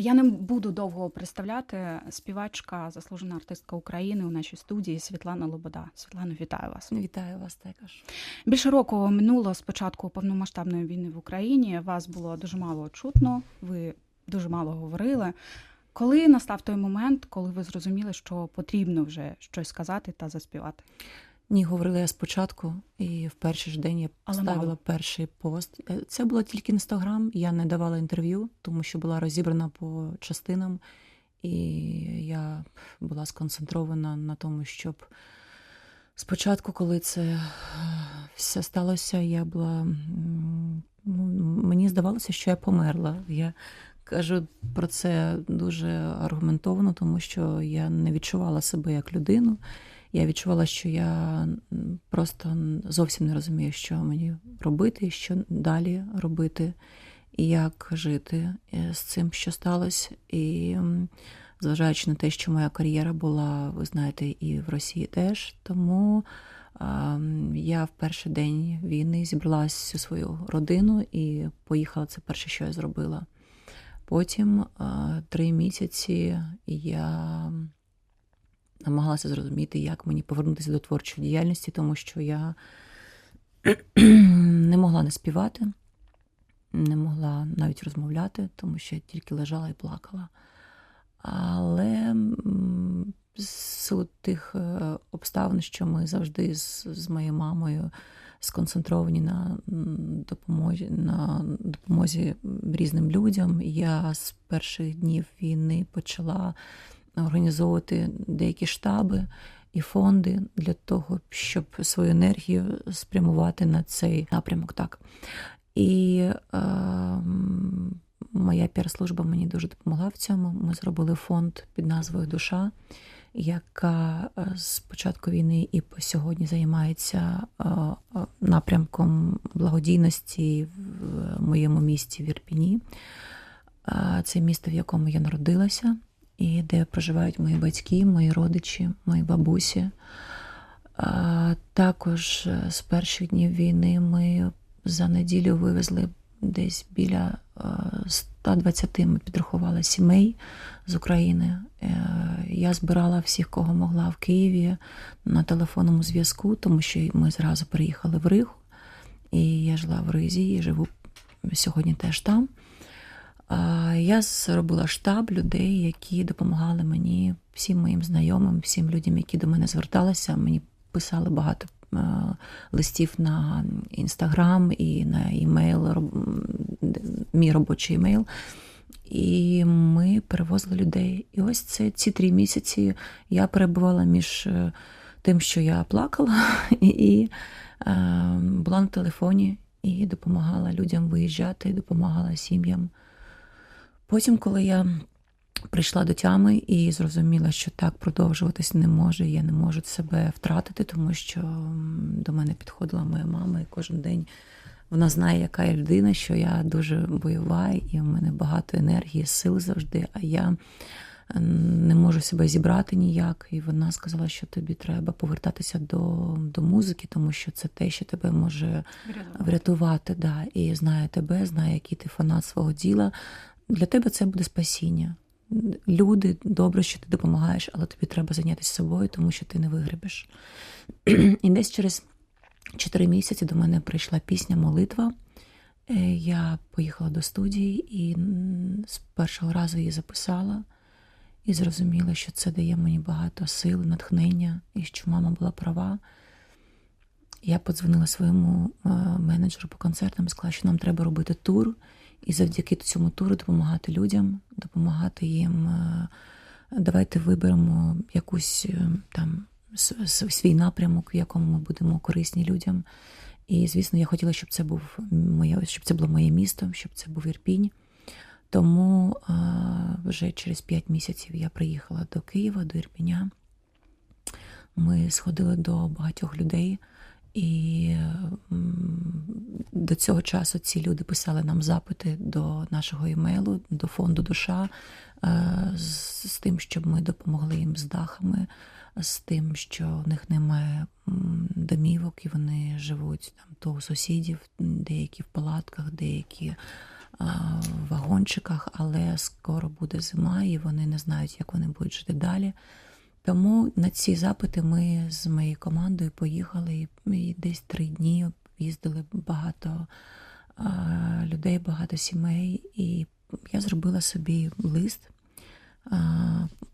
Я не буду довго представляти співачка, заслужена артистка України у нашій студії Світлана Лобода. Світлано, вітаю вас. Вітаю вас також. Більше року минуло з початку повномасштабної війни в Україні. Вас було дуже мало чутно, ви дуже мало говорили. Коли настав той момент, коли ви зрозуміли, що потрібно вже щось сказати та заспівати? Ні, говорила я спочатку, і в перший ж день я Але поставила мало. перший пост. Е, Це було тільки інстаграм. Я не давала інтерв'ю, тому що була розібрана по частинам, і я була сконцентрована на тому, щоб спочатку, коли це е, все сталося, я була ну, мені здавалося, що я померла. Я кажу про це дуже аргументовано, тому що я не відчувала себе як людину. Я відчувала, що я просто зовсім не розумію, що мені робити, що далі робити, і як жити е, з цим, що сталося. І зважаючи на те, що моя кар'єра була, ви знаєте, і в Росії теж. Тому я в перший день війни зібрала всю свою родину і поїхала. Це перше, що я зробила. Потім три місяці я намагалася зрозуміти, як мені повернутися до творчої діяльності, тому що я не могла не співати, не могла навіть розмовляти, тому що я тільки лежала і плакала. Але з силу тих е, обставин, що ми завжди з, з моєю мамою сконцентровані на допомозі, на допомозі різним людям, я з перших днів війни почала організовувати деякі штаби і фонди для того, щоб свою енергію спрямувати на цей напрямок. Так. І е, моя піар-служба мені дуже допомогла в цьому. Ми зробили фонд під назвою Душа, яка е, з початку війни і по сьогодні займається е, е, напрямком благодійності в моєму місті в Ірпіні. Е, Це місто, в якому я народилася, і де проживають мої батьки, мої родичі, мої бабусі. Також е, з перших днів війни ми за неділю вивезли десь біля е, 120 ми підрахували сімей з України. Е, Я збирала всіх, кого могла в Києві на телефонному зв'язку, тому що ми зразу переїхали в Ригу. І я жила в Ризі і живу сьогодні теж там. Я зробила штаб людей, які допомагали мені, всім моїм знайомим, всім людям, які до мене зверталися. Мені писали багато е, листів на інстаграм і на імейл, мій робочий імейл. І ми перевозили людей. І ось це ці три місяці я перебувала між е, тим, що я плакала, і е, була на телефоні і допомагала людям виїжджати, допомагала сім'ям. Потім, коли я прийшла до тями і зрозуміла, що так продовжуватись не може, я не можу себе втратити, тому що до мене підходила моя мама, і кожен день вона знає, яка я людина, що я дуже бойова, і в мене багато енергії, сил завжди, а я не можу себе зібрати ніяк. І вона сказала, що тобі треба повертатися до, до музики, тому що це те, що тебе може врятувати. Да. І знає тебе, знає, який ти фанат свого діла. Для тебе це буде спасіння. Люди, добре, що ти допомагаєш, але тобі треба зайнятися собою, тому що ти не вигребеш. І десь через 4 місяці до мене прийшла пісня Молитва. Е, Я поїхала до студії і з першого разу її записала і зрозуміла, що це дає мені багато сил, натхнення, і що мама була права. Я подзвонила своєму е, менеджеру по концертам і сказала, що нам треба робити тур, і завдяки цьому туру допомагати людям, допомагати їм. е, Давайте виберемо якусь е, там свій напрямок, в якому ми будемо корисні людям. І, звісно, я хотіла, щоб це був моє, щоб це було моє місто, щоб це був Ірпінь. Тому е, вже через 5 місяців я приїхала до Києва, до Ірпіня. Ми сходили до багатьох людей, і до цього часу ці люди писали нам запити до нашого імейлу, до фонду душа е, з, тим, щоб ми допомогли їм з дахами, з тим, що в них немає домівок, і вони живуть там то у сусідів, деякі в палатках, деякі в вагончиках, але скоро буде зима, і вони не знають, як вони будуть жити далі. Тому на ці запити ми з моєю командою поїхали і, десь три дні їздили багато людей, багато сімей, і я зробила собі лист,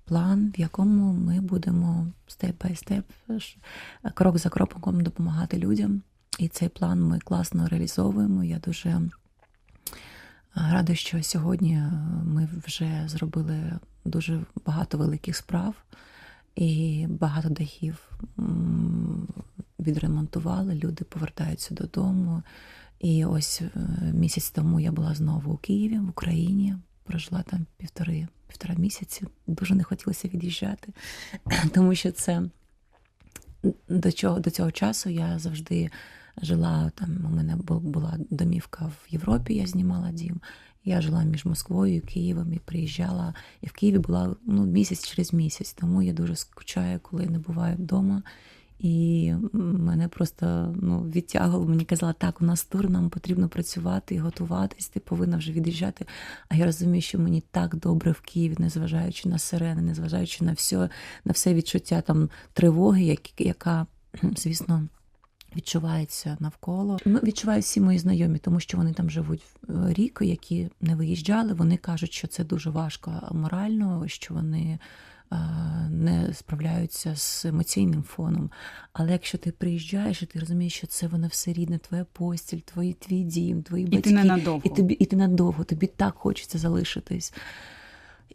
план, в якому ми будемо степ бай степ, крок за кроком допомагати людям. І цей план ми класно реалізовуємо. Я дуже рада, що сьогодні ми вже зробили дуже багато великих справ і багато дахів відремонтували. Люди повертаються додому. І ось е, місяць тому я була знову у Києві, в Україні. Прожила там півтори півтора місяці. Дуже не хотілося від'їжджати, тому що це до чого до цього часу я завжди жила там. У мене бу- була домівка в Європі, я знімала дім. Я жила між Москвою і Києвом і приїжджала. І в Києві була ну, місяць через місяць. Тому я дуже скучаю, коли не буваю вдома. І мене просто ну, відтягувало, мені казала, так, у нас тур, нам потрібно працювати і готуватись, ти повинна вже від'їжджати. А я розумію, що мені так добре в Києві, незважаючи на сирени, незважаючи на все, на все відчуття там тривоги, як- яка, звісно, відчувається навколо. Ну, відчувають всі мої знайомі, тому що вони там живуть е, рік, які не виїжджали. Вони кажуть, що це дуже важко морально, що вони е, не справляються з емоційним фоном. Але якщо ти приїжджаєш і ти розумієш, що це воно все рідне, твоя постіль, твої, твій дім, твої І батьки, ти ненадовго. і тобі, і ти надовго, тобі так хочеться залишитись.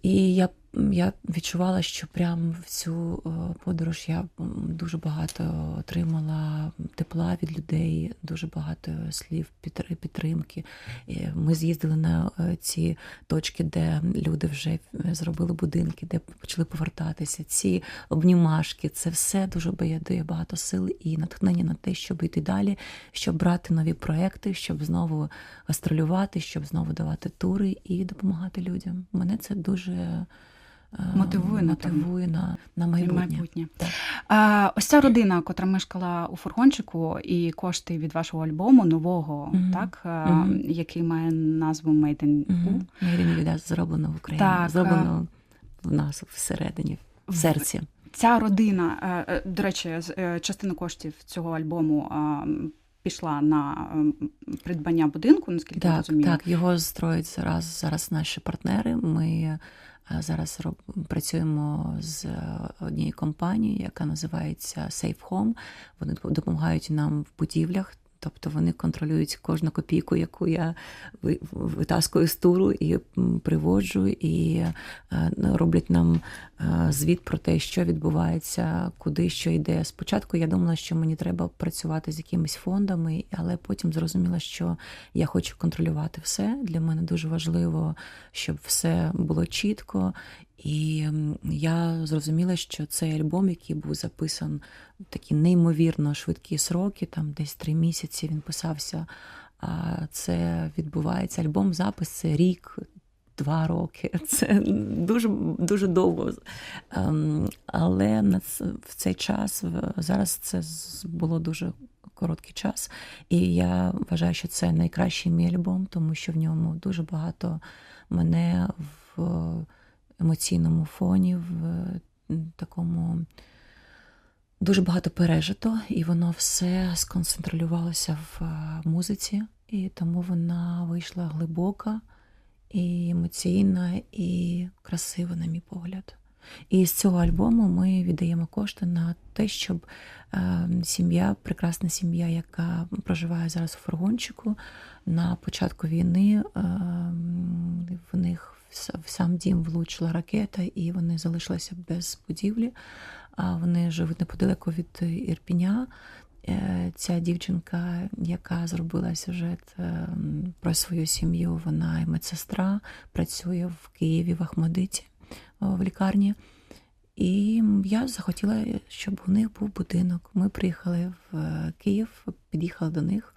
І я, я відчувала, що прямо в цю е, подорож я дуже багато отримала тепла від людей, дуже багато слів підтримки. Ми з'їздили на е, ці точки, де люди вже е, зробили будинки, де почали повертатися. Ці обнімашки, це все дуже дає багато сил і натхнення на те, щоб йти далі, щоб брати нові проекти, щоб знову гастролювати, щоб знову давати тури і допомагати людям. Мене це дуже Мотивує, напевно. мотивує на, на майбутнє. майбутнє. Так. А, ось ця родина, котра мешкала у фургончику, і кошти від вашого альбому нового, Мгм. так, Мгм. який має назву Made in U. Угу. Ірина Віда зроблено в Україні, Так, зроблено в нас всередині, в серці. Ця родина, е, е, до речі, е, частина коштів цього альбому пішла на придбання будинку, наскільки я розумію. так, його строять зараз, зараз наші партнери. Ми е, зараз роб, працюємо з е, однією компанією, яка називається Safe Home. Вони допомагають нам в будівлях. Тобто вони контролюють кожну копійку, яку я ви- витаскую з туру і приводжу, і е, роблять нам е, звіт про те, що відбувається, куди що йде. Спочатку я думала, що мені треба працювати з якимись фондами, але потім зрозуміла, що я хочу контролювати все. Для мене дуже важливо, щоб все було чітко. І я зрозуміла, що цей альбом, який був записан в такі неймовірно швидкі сроки, там десь три місяці він писався. А це відбувається альбом, запис це рік. Два роки це дуже дуже довго. Ем, Але в цей час зараз це було дуже короткий час, і я вважаю, що це найкращий мій альбом, тому що в ньому дуже багато мене в емоційному фоні, в такому дуже багато пережито, і воно все сконцентрувалося в е, музиці, і тому вона вийшла глибока і емоційна, і красива, на мій погляд. І з цього альбому ми віддаємо кошти на те, щоб е, сім'я, прекрасна сім'я, яка проживає зараз у фургончику, на початку війни е, в них в сам дім влучила ракета, і вони залишилися без будівлі. А вони живуть неподалеку від Ірпіня. Е, Ця дівчинка, яка зробила сюжет е, про свою сім'ю, вона і медсестра, працює в Києві в Ахмадиті в лікарні. І я захотіла, щоб у них був будинок. Ми приїхали в е, Київ, під'їхали до них.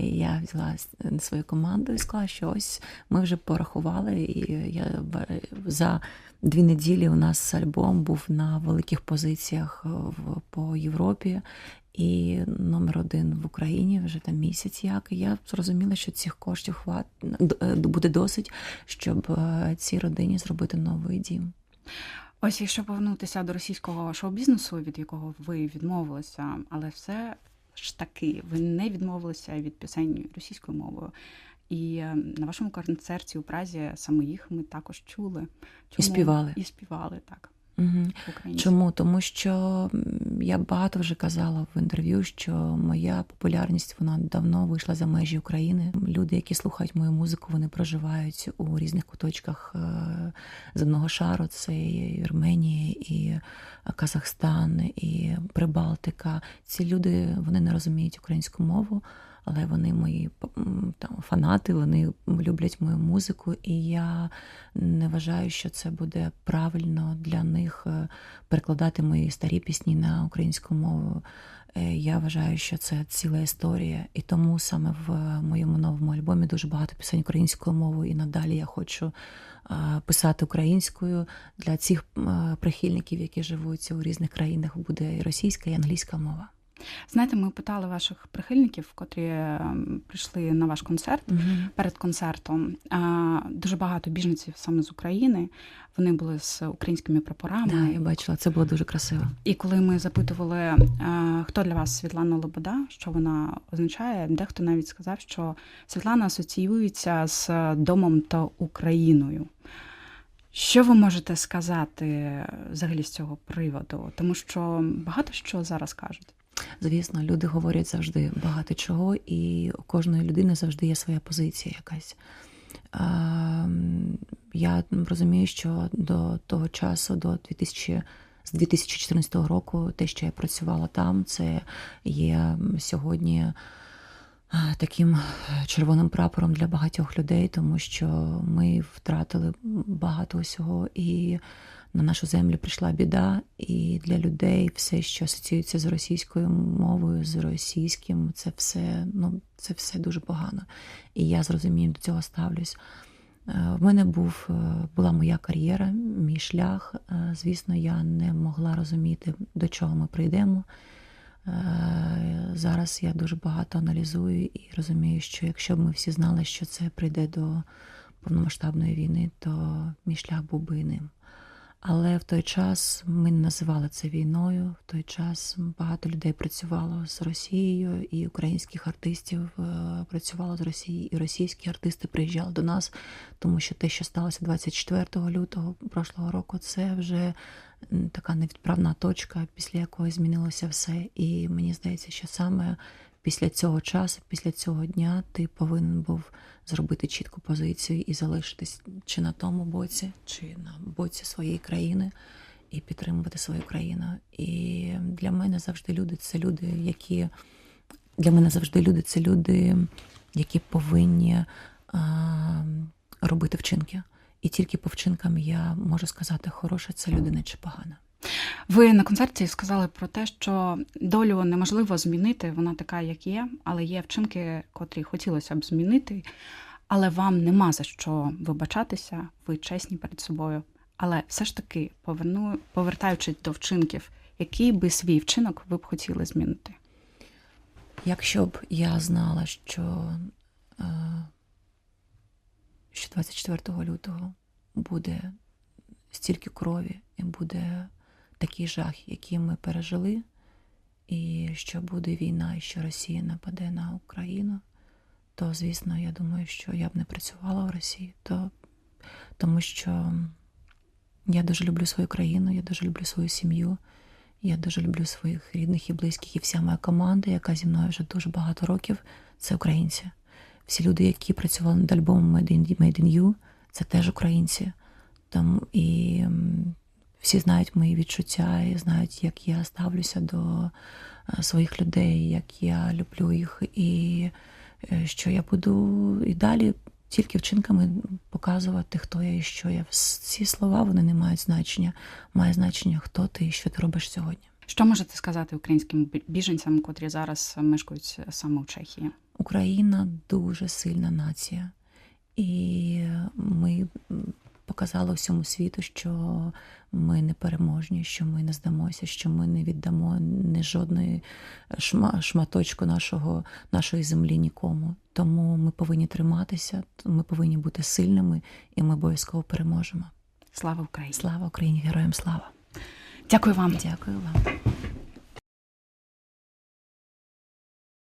І я взяла с- свою команду і сказала, що ось ми вже порахували, і я ба- за дві неділі у нас альбом був на великих позиціях в, по Європі. І номер один в Україні вже там місяць як. І я зрозуміла, що цих коштів хват е, буде досить, щоб е, цій родині зробити новий дім. Ось якщо повернутися до російського шоу-бізнесу, від якого ви відмовилися, але все ж таки ви не відмовилися від пісень російською мовою. І е, на вашому концерті у Празі саме їх ми також чули. І співали. І співали так Угу. Чому? Тому що я багато вже казала в інтерв'ю, що моя популярність вона давно вийшла за межі України. Люди, які слухають мою музику, вони проживають у різних куточках е, земного шару. Це і Вірменія, і Казахстан, і Прибалтика. Ці люди вони не розуміють українську мову. Але вони мої там фанати, вони люблять мою музику, і я не вважаю, що це буде правильно для них е, перекладати мої старі пісні на українську мову. Е, Я вважаю, що це ціла історія, і тому саме в моєму новому альбомі дуже багато пісень українською мовою, і надалі я хочу писати українською для цих е, прихильників, які живуть у різних країнах. Буде і російська, і англійська мова. Знаєте, ми питали ваших прихильників, котрі ем, прийшли на ваш концерт. перед концертом дуже багато біженців саме з України. Вони були з українськими прапорами. Да, я бачила, це було дуже красиво. І коли ми запитували, хто для вас Світлана Лобода, що вона означає, дехто навіть сказав, що Світлана асоціюється з домом та Україною. Що ви можете сказати взагалі з цього приводу? Тому що багато що зараз кажуть. Звісно, люди говорять завжди багато чого, і у кожної людини завжди є своя позиція якась. Я розумію, що до того часу, до 2000, з 2014 року, те, що я працювала там, це є сьогодні таким червоним прапором для багатьох людей, тому що ми втратили багато усього і на нашу землю прийшла біда, і для людей все, що асоціюється з російською мовою, з російським, це все, ну, це все дуже погано. І я з розумінням до цього ставлюсь. Е, В мене був, е, була моя кар'єра, мій шлях. Е, Звісно, я не могла розуміти, до чого ми прийдемо. Зараз я дуже багато аналізую і розумію, що якщо б ми всі знали, що це прийде до повномасштабної війни, то мій шлях був би іним. Але в той час ми не називали це війною. В той час багато людей працювало з Росією, і українських артистів е, працювало з Росією, і російські артисти приїжджали до нас, тому що те, що сталося 24 лютого прошлого року, це вже така невідправна точка, після якої змінилося все. І мені здається, що саме після цього часу, після цього дня, ти повинен був зробити чітку позицію і залишитись чи на тому боці, чи на боці своєї країни, і підтримувати свою країну. І для мене завжди люди це люди, які для мене завжди люди це люди, які повинні а, робити вчинки. І тільки по вчинкам я можу сказати, хороша це людина чи погана. Ви на концерті сказали про те, що долю неможливо змінити, вона така, як є, але є вчинки, котрі хотілося б змінити, але вам нема за що вибачатися, ви чесні перед собою. Але все ж таки, поверну, повертаючись до вчинків, який би свій вчинок ви б хотіли змінити? Якщо б я знала, що, е, що 24 лютого буде стільки крові і буде такий жах, який ми пережили, і що буде війна, і що Росія нападе на Україну, то, звісно, я думаю, що я б не працювала в Росії, то, тому що я дуже люблю свою країну, я дуже люблю свою сім'ю. Я дуже люблю своїх рідних і близьких, і вся моя команда, яка зі мною вже дуже багато років, це українці. Всі люди, які працювали над альбомом Made in, Made in You, це теж українці. Там і всі знають мої відчуття, і знають, як я ставлюся до е, своїх людей, як я люблю їх, і е, що я буду і далі тільки вчинками показувати, хто я і що я. Ці слова вони не мають значення. Має значення, хто ти і що ти робиш сьогодні. Що можете сказати українським біженцям, котрі зараз мешкають саме у Чехії? Україна дуже сильна нація, і ми показали всьому світу, що ми не переможні, що ми не здамося, що ми не віддамо ні жодної шма, шматочку нашого, нашої землі нікому. Тому ми повинні триматися, ми повинні бути сильними, і ми обов'язково переможемо. Слава Україні! Слава Україні! Героям слава! Дякую вам. Дякую вам.